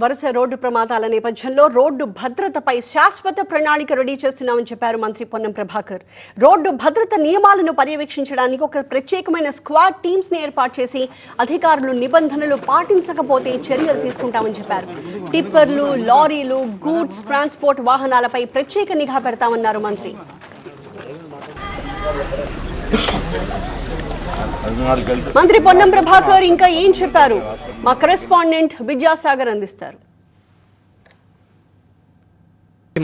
వరుస రోడ్డు ప్రమాదాల నేపథ్యంలో రోడ్డు భద్రతపై శాశ్వత ప్రణాళిక రెడీ చేస్తున్నామని చెప్పారు మంత్రి పొన్నం ప్రభాకర్. రోడ్డు భద్రత నియమాలను పర్యవేక్షించడానికి ఒక ప్రత్యేకమైన స్క్వాడ్ టీమ్స్ని ఏర్పాటు చేసి అధికారులు నిబంధనలు పాటించకపోతే చర్యలు తీసుకుంటామని చెప్పారు. టిప్పర్లు లారీలు గూడ్స్ ట్రాన్స్పోర్ట్ వాహనాలపై ప్రత్యేక నిఘా పెడతామన్నారు మంత్రి. మంత్రి పొన్నం ప్రభాకర్ ఇంకా ఏం చెప్పారు? మా కరెస్పాండెంట్ విద్యాసాగర్ అందిస్తారు.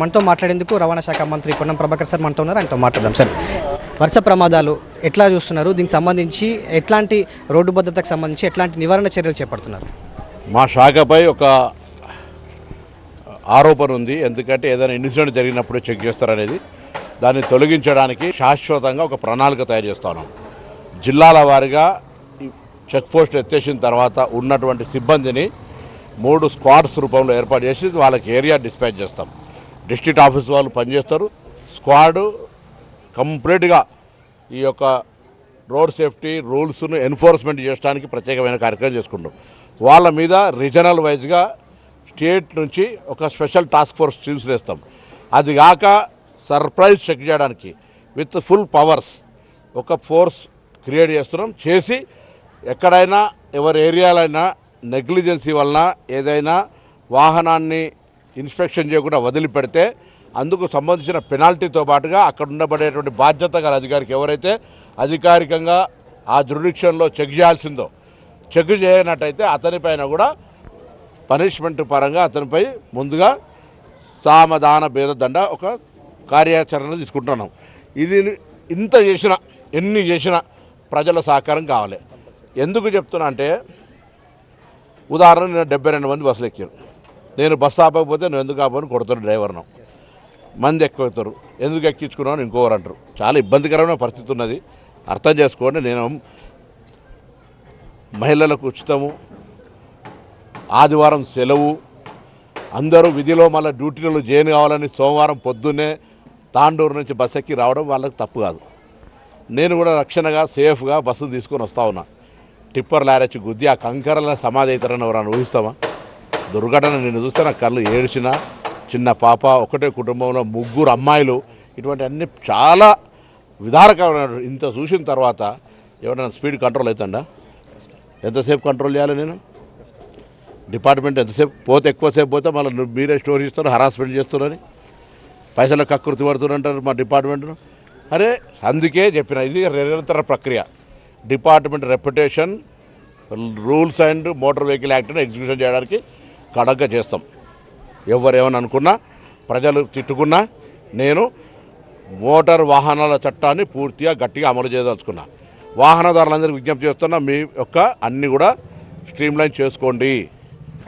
మనతో మాట్లాడేందుకు రవాణా శాఖ మంత్రి పొన్నం ప్రభాకర్ సార్ మనతో ఉన్నారు. ఆయనతో మాట్లాడదాం సార్. వరుస ప్రమాదాలు ఎట్లా చూస్తున్నారు? దీనికి సంబంధించి ఎట్లాంటి రోడ్డు భద్రతకు సంబంధించి ఎట్లాంటి నివారణ చర్యలు చేపడుతున్నారు? మా శాఖపై ఒక ఆరోపణ ఉంది. ఎందుకంటే ఏదైనా ఇన్సిడెంట్ జరిగినప్పుడు చెక్ చేస్తారనేది. దాన్ని తొలగించడానికి శాశ్వతంగా ఒక ప్రణాళిక తయారు చేస్తాను. జిల్లాల వారీగా ఈ చెక్ పోస్ట్ ఎత్తేసిన తర్వాత ఉన్నటువంటి సిబ్బందిని మూడు స్క్వాడ్స్ రూపంలో ఏర్పాటు చేసి వాళ్ళకి ఏరియా డిస్పాచ్ చేస్తాం. డిస్ట్రిక్ట్ ఆఫీస్ వాళ్ళు పనిచేస్తారు. స్క్వాడ్ కంప్లీట్గా ఈ యొక్క రోడ్ సేఫ్టీ రూల్స్ను ఎన్ఫోర్స్మెంట్ చేయడానికి ప్రత్యేకమైన కార్యక్రమం చేసుకుంటాం. వాళ్ళ మీద రీజనల్ వైజ్గా స్టేట్ నుంచి ఒక స్పెషల్ టాస్క్ ఫోర్స్ టీమ్స్ వేస్తాం. అది కాక సర్ప్రైజ్ చెక్ చేయడానికి విత్ ఫుల్ పవర్స్ ఒక ఫోర్స్ క్రియేట్ చేస్తున్నాం. చేసి ఎక్కడైనా ఎవరి ఏరియాలైనా నెగ్లిజెన్సీ వలన ఏదైనా వాహనాన్ని ఇన్స్పెక్షన్ చేయకుండా వదిలిపెడితే అందుకు సంబంధించిన పెనాల్టీతో పాటుగా అక్కడ ఉండబడేటువంటి బాధ్యత గల అధికారికి ఎవరైతే అధికారికంగా ఆ జ్యుడిక్షన్లో చెక్ చేయాల్సిందో చెక్ చేయనట్టయితే అతనిపైన కూడా పనిష్మెంట్ పరంగా అతనిపై ముందుగా సామధాన భేద దండ ఒక కార్యాచరణ తీసుకుంటున్నాం. ఇది ఇంత చేసిన ఎన్ని చేసినా ప్రజల సహకారం కావాలి. ఎందుకు చెప్తున్నా అంటే ఉదాహరణ నేను డెబ్బై రెండు మంది బస్సులు ఎక్కాను నేను బస్సు ఆపకపోతే నువ్వు ఎందుకు ఆపని కొడతారు డ్రైవర్ను. మంది ఎక్కువతారు. ఎందుకు ఎక్కించుకున్నావు ఇంకోవరు ఇంకోరు అంటారు. చాలా ఇబ్బందికరమైన పరిస్థితి ఉన్నది. అర్థం చేసుకోండి. నేను మహిళలకు ఉచితము ఆదివారం సెలవు అందరూ విధిలో మళ్ళీ డ్యూటీలో జాయిన్ కావాలని సోమవారం పొద్దున్నే తాండూరు నుంచి బస్ ఎక్కి రావడం వాళ్ళకి తప్పు కాదు. నేను కూడా రక్షణగా సేఫ్గా బస్సును తీసుకొని వస్తా ఉన్నా. టిప్పర్ లారెచ్చి గుద్ది ఆ కంకరల సమాధి అవుతారని ఎవరైనా ఊహిస్తామా? దుర్ఘటన నేను చూస్తే నా కళ్ళు ఏడ్చిన చిన్న పాప ఒకటే కుటుంబంలో ముగ్గురు అమ్మాయిలు ఇటువంటి అన్ని చాలా విధారకమైన ఇంత చూసిన తర్వాత ఎవరైనా స్పీడ్ కంట్రోల్ అవుతుందా ఎంతసేపు కంట్రోల్ చేయాలి నేను? డిపార్ట్మెంట్ ఎంతసేపు పోతే ఎక్కువసేపు పోతే మళ్ళీ మీరే స్టోరీ ఇస్తారు హరాస్మెంట్ చేస్తున్నారని పైసలు కక్కుర్తి పడుతున్నారు మా డిపార్ట్మెంట్ను. అరే అందుకే చెప్పిన ఇది నిరంతర ప్రక్రియ. Department reputation rules and motor vehicle యాక్ట్ని execution చేయడానికి కడగ్గా చేస్తాం. ఎవరేమని అనుకున్నా ప్రజలు తిట్టుకున్నా నేను మోటార్ వాహనాల చట్టాన్ని పూర్తిగా గట్టిగా అమలు చేయదలుచుకున్నా. వాహనదారులందరికీ విజ్ఞప్తి చేస్తున్నా మీ యొక్క అన్ని కూడా స్ట్రీమ్లైన్ చేసుకోండి.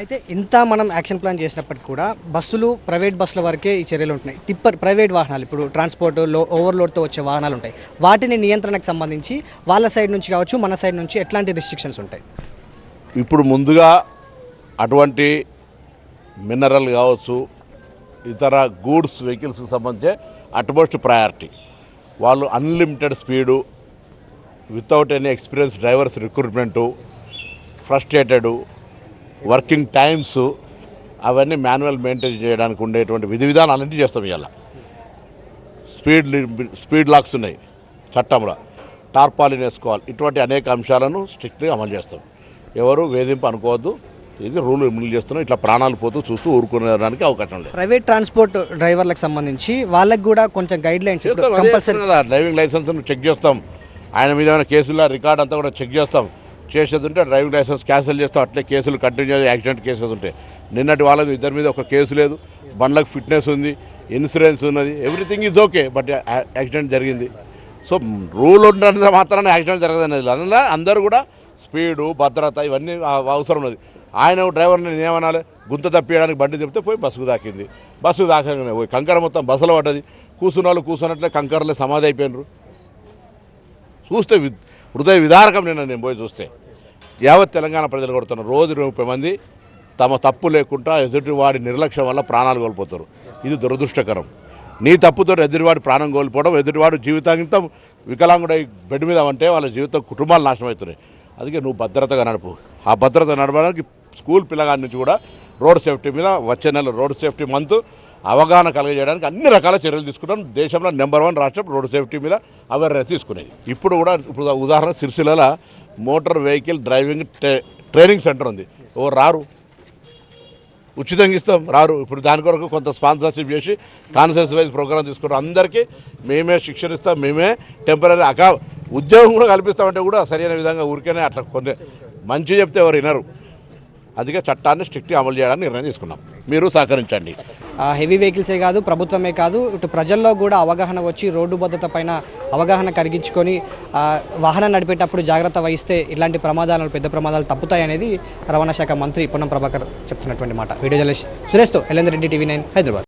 అయితే ఇంత మనం యాక్షన్ ప్లాన్ చేసినప్పటికీ కూడా బస్సులు ప్రైవేట్ బస్సుల వరకే ఈ చర్యలు ఉంటున్నాయి. టిప్పర్ ప్రైవేట్ వాహనాలు ఇప్పుడు ట్రాన్స్పోర్ట్లో ఓవర్లోడ్తో వచ్చే వాహనాలు ఉంటాయి. వాటిని నియంత్రణకు సంబంధించి వాళ్ళ సైడ్ నుంచి కావచ్చు మన సైడ్ నుంచి ఎట్లాంటి రిస్ట్రిక్షన్స్ ఉంటాయి? ఇప్పుడు ముందుగా అటువంటి మినరల్ కావచ్చు ఇతర గూడ్స్ వెహికల్స్కి సంబంధించి అట్మోస్ట్ ప్రయారిటీ వాళ్ళు unlimited speed without any experience drivers recruitment frustrated working times అవన్నీ మాన్యువల్ మెయింటైన్ చేయడానికి ఉండేటువంటి విధి విధానాలన్నీ చేస్తాం ఇవాళ. స్పీడ్ స్పీడ్ లాక్స్ ఉన్నాయి చట్టంలో. టార్పాలిన్ వేసుకోవాలి. ఇటువంటి అనేక అంశాలను స్ట్రిక్ట్గా అమలు చేస్తాం. ఎవరు వేధింపు అనుకోవద్దు. ఇది రూల్ అమలు చేస్తున్నాం. ఇట్లా ప్రాణాలు పోతూ చూస్తూ ఊరుకునేదానికి అవకాశం లేదు. ప్రైవేట్ ట్రాన్స్పోర్ట్ డ్రైవర్లకు సంబంధించి వాళ్ళకి కూడా కొంచెం guidelines driving licence check చేస్తాం. ఆయన మీద ఏమైనా కేసుల రికార్డ్ అంతా కూడా చెక్ చేస్తాం. చేసేది ఉంటే డ్రైవింగ్ లైసెన్స్ క్యాన్సిల్ చేస్తాం. అట్లే కేసులు కంటిన్యూ యాక్సిడెంట్ కేసెస్ ఉంటాయి. నిన్నటి వాళ్ళ ఇద్దరి మీద ఒక కేసు లేదు. బండ్లకు ఫిట్నెస్ ఉంది ఇన్సూరెన్స్ ఉన్నది. Everything is okay but accident జరిగింది. సో రూల్ ఉండడం మాత్రాన యాక్సిడెంట్ జరగదనేది అందులో అందరూ కూడా స్పీడు భద్రత ఇవన్నీ అవసరం ఉన్నది. ఆయన డ్రైవర్ని ఏమనాలి? గుంత తప్పియడానికి బండి తిప్పితే పోయి బస్సుకు దాకింది బస్సుకు దాకగానే పోయి కంకర మొత్తం బస్సులో పడ్డది. కూర్చున్న వాళ్ళు కూర్చున్నట్లే కంకరలే సమాధి అయిపోయినారు. చూస్తే హృదయ విదారకం నిన్న నేను పోయి చూస్తే. యావత్ తెలంగాణ ప్రజలు కొడుతున్న రోజు ముప్పై మంది తమ తప్పు లేకుండా ఎదుటివాడి నిర్లక్ష్యం వల్ల ప్రాణాలు కోల్పోతారు. ఇది దురదృష్టకరం. నీ తప్పుతో ఎదుటివాడి ప్రాణం కోల్పోవడం ఎదుటివాడు జీవితాంతం వికలాంగుడై బెడ్ మీద ఉంటే వాళ్ళ జీవితం కుటుంబాలు నాశనం అవుతున్నాయి అందుకే నువ్వు భద్రతగా నడుపు. ఆ భద్రత నడపడానికి స్కూల్ పిల్లగాడి నుంచి కూడా రోడ్ సేఫ్టీ మీద వచ్చే నెల రోడ్ సేఫ్టీ మంత్ అవగాహన కలగజేయడానికి అన్ని రకాల చర్యలు తీసుకుంటాం. దేశంలో నెంబర్ వన్ రాష్ట్రం రోడ్ సేఫ్టీ మీద అవేర్నెస్ తీసుకునేది. ఇప్పుడు కూడా ఇప్పుడు ఉదాహరణ సిరిసిల్ల మోటార్ వెహికల్ డ్రైవింగ్ ట్రే- ట్రైనింగ్ సెంటర్ ఉంది. ఓ రారు. ఉచితంగా ఇస్తాం. రారు. ఇప్పుడు దాని కొరకు కొంత స్పాన్సర్షిప్ చేసి కాన్సెన్స్ వైజ్ ప్రోగ్రామ్ తీసుకుంటాం అందరికీ మేమే శిక్షణ ఇస్తాం. మేమే టెంపరీ అకా ఉద్యోగం కూడా కల్పిస్తామంటే కూడా సరైన విధంగా ఊరికేనే అట్లా కొన్ని మంచి చెప్తే ఎవరు వినరు. అందుకే చట్టాన్ని స్ట్రిక్ట్గా అమలు చేయడానికి నిర్ణయం తీసుకున్నాం. మీరు సహకరించండి. హెవీ వెహికల్సే కాదు ప్రభుత్వమే కాదు ఇటు ప్రజల్లో కూడా అవగాహన వచ్చి రోడ్డు భద్రత పైన అవగాహన కలిగించుకొని వాహనం నడిపేటప్పుడు జాగ్రత్త వహిస్తే ఇలాంటి ప్రమాదాలు పెద్ద ప్రమాదాలు తప్పుతాయనేది రవాణా శాఖ మంత్రి పొన్నం ప్రభాకర్ చెప్తున్నటువంటి మాట. Video journalist సురేష్తో L N Reddy TV nine Hyderabad.